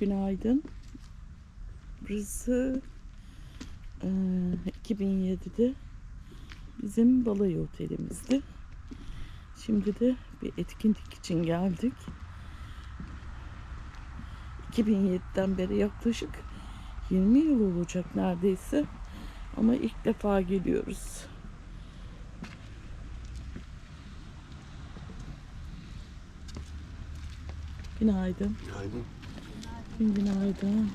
Günaydın. Burası eee, 2007'de bizim balayı otelimizdi. Şimdi de bir etkinlik için geldik. 2007'den beri yaklaşık 20 yıl olacak neredeyse. Ama ilk defa geliyoruz. Günaydın. Günaydın. Günaydın.